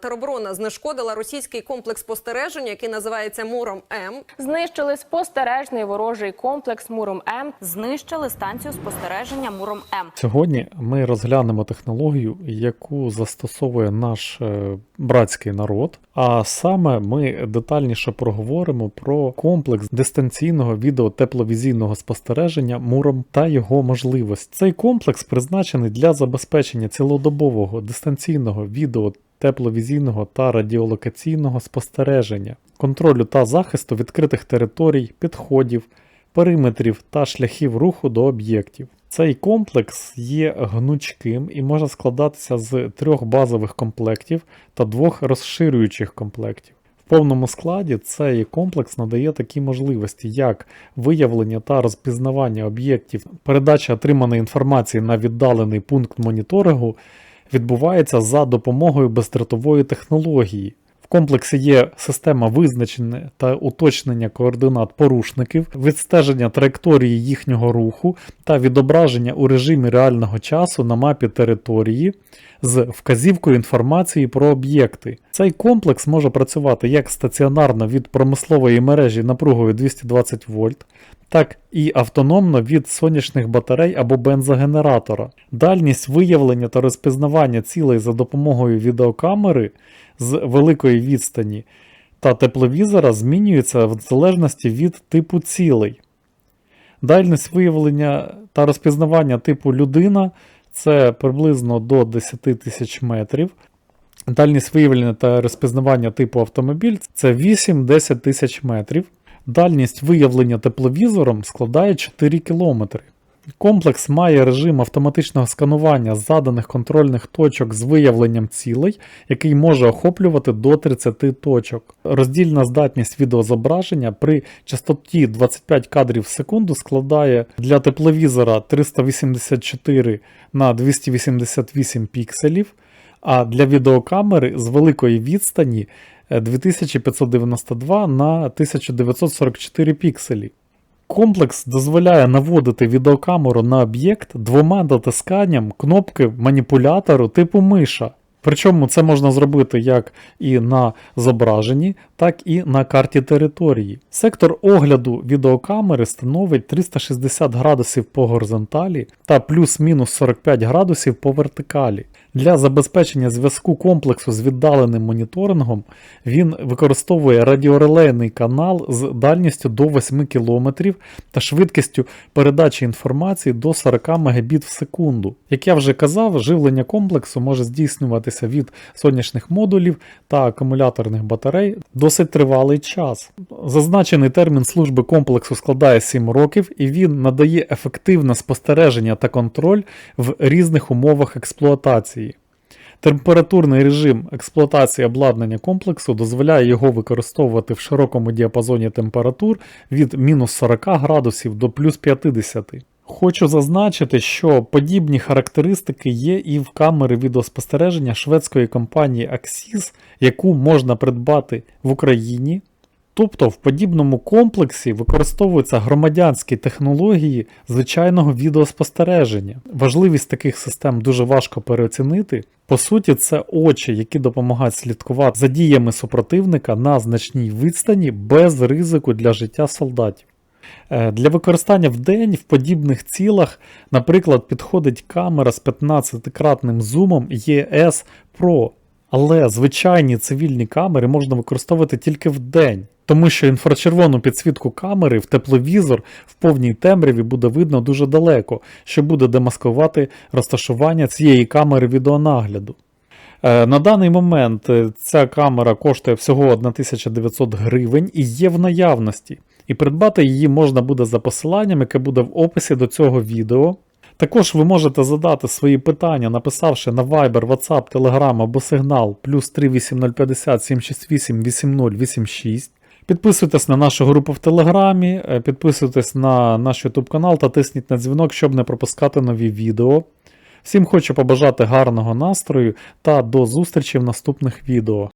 Тероборона знешкодила російський комплекс спостереження, який називається Муром М. Знищили спостережний ворожий комплекс Муром М. знищили станцію спостереження Муром М. Сьогодні ми розглянемо технологію, яку застосовує наш е, братський народ. А саме ми детальніше проговоримо про комплекс дистанційного відеотепловізійного спостереження муром та його можливості. Цей комплекс призначений для забезпечення цілодобового дистанційного відео тепловізійного та радіолокаційного спостереження, контролю та захисту відкритих територій, підходів, периметрів та шляхів руху до об'єктів. Цей комплекс є гнучким і може складатися з трьох базових комплектів та двох розширюючих комплектів. В повному складі цей комплекс надає такі можливості, як виявлення та розпізнавання об'єктів, передача отриманої інформації на віддалений пункт моніторингу відбувається за допомогою бездротової технології. В комплексі є система визначення та уточнення координат порушників, відстеження траєкторії їхнього руху та відображення у режимі реального часу на мапі території з вказівкою інформації про об'єкти. Цей комплекс може працювати як стаціонарно від промислової мережі напругою 220 вольт, так і автономно від сонячних батарей або бензогенератора. Дальність виявлення та розпізнавання цілей за допомогою відеокамери з великої відстані та тепловізора змінюється в залежності від типу цілей. Дальність виявлення та розпізнавання типу людина це приблизно до 10 тисяч метрів. Дальність виявлення та розпізнавання типу автомобіль це 8-10 тисяч метрів. Дальність виявлення тепловізором складає 4 км. Комплекс має режим автоматичного сканування заданих контрольних точок з виявленням цілей, який може охоплювати до 30 точок. Роздільна здатність відеозображення при частоті 25 кадрів в секунду складає для тепловізора 384 на 288 пікселів, а для відеокамери з великої відстані е, 2592 на 1944 пікселі. Комплекс дозволяє наводити відеокамеру на об'єкт двома дотисканням кнопки маніпулятору типу миша. Причому це можна зробити як і на зображенні, так і на карті території. Сектор огляду відеокамери становить 360 градусів по горизонталі та плюс-мінус 45 градусів по вертикалі. Для забезпечення зв'язку комплексу з віддаленим моніторингом він використовує радіорелейний канал з дальністю до 8 км та швидкістю передачі інформації до 40 Мбіт в секунду. Як я вже казав, живлення комплексу може здійснюватися від сонячних модулів та акумуляторних батарей досить тривалий час. Зазначений термін служби комплексу складає 7 років і він надає ефективне спостереження та контроль в різних умовах експлуатації. Температурний режим експлуатації обладнання комплексу дозволяє його використовувати в широкому діапазоні температур від мінус 40 градусів до плюс 50. Хочу зазначити, що подібні характеристики є і в камери відеоспостереження шведської компанії Axis, яку можна придбати в Україні. Тобто в подібному комплексі використовуються громадянські технології звичайного відеоспостереження. Важливість таких систем дуже важко переоцінити. По суті, це очі, які допомагають слідкувати за діями супротивника на значній відстані без ризику для життя солдатів. Е, Для використання в день в подібних цілах, наприклад, підходить камера з 15-кратним зумом ES Pro. Але звичайні цивільні камери можна використовувати тільки в день, тому що інфрачервону підсвітку камери в тепловізор в повній темряві буде видно дуже далеко, що буде демаскувати розташування цієї камери відеонагляду. Е, На даний момент е, ця камера коштує всього 1900 гривень і є в наявності. І придбати її можна буде за посиланням, яке буде в описі до цього відео. Також ви можете задати свої питання, написавши на Viber, WhatsApp, Telegram або Signal плюс 38050 768 8086. Підписуйтесь на нашу групу в Телеграмі, е, підписуйтесь на наш YouTube канал та тисніть на дзвінок, щоб не пропускати нові відео. Всім хочу побажати гарного настрою та до зустрічі в наступних відео.